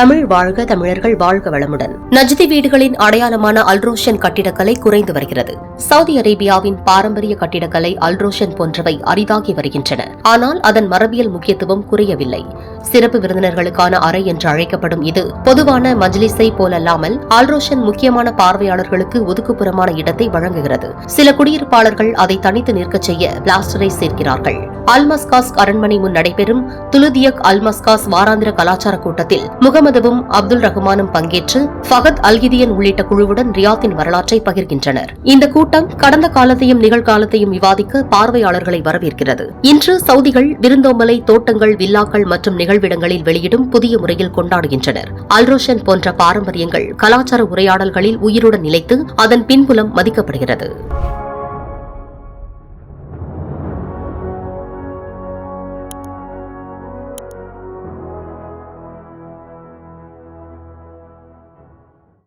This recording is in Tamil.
தமிழ் வாழ்க தமிழர்கள் வாழ்க வளமுடன். நஜ்தி வீடுகளின் அடையாளமான அல்ரோஷன் கட்டிடக்கலை குறைந்து வருகிறது. சவுதி அரேபியாவின் பாரம்பரிய கட்டிடக்கலை அல்ரோஷன் போன்றவை அரிதாகி வருகின்றன. ஆனால் அதன் மரபியல் முக்கியத்துவம் குறையவில்லை. சிறப்பு விருந்தினர்களுக்கான அறை என்று அழைக்கப்படும் இது பொதுவான மஜ்லிஸை போலல்லாமல் ஆல்ரோஷன் முக்கியமான பார்வையாளர்களுக்கு ஒதுக்குப்புறமான இடத்தை வழங்குகிறது. சில குடியிருப்பாளர்கள் அதை தனித்து நிற்கச் செய்ய பிளாஸ்டரை சேர்க்கிறார்கள். அல்மஸ்காஸ் அரண்மனை முன் நடைபெறும் துலுதியக் அல்மஸ்காஸ் வாராந்திர கலாச்சார கூட்டத்தில் முகமது முகமதுவும் அப்துல் ரஹ்மானும் பங்கேற்று ஃபகத் அல்கிதியன் உள்ளிட்ட குழுவுடன் ரியாத்தின் வரலாற்றை பகிர்கின்றனர். இந்த கூட்டம் கடந்த காலத்தையும் நிகழ்காலத்தையும் விவாதிக்க பார்வையாளர்களை வரவேற்கிறது. இன்று சவுதிகள் விருந்தோம்பலை தோட்டங்கள் வில்லாக்கள் மற்றும் நிகழ்விடங்களில் வெளியிடும் புதிய முறையில் கொண்டாடுகின்றனர். அல்ரோஷன் போன்ற பாரம்பரியங்கள் கலாச்சார உரையாடல்களில் உயிருடன் நிலைத்து அதன் பின்புலம் மதிக்கப்படுகிறது.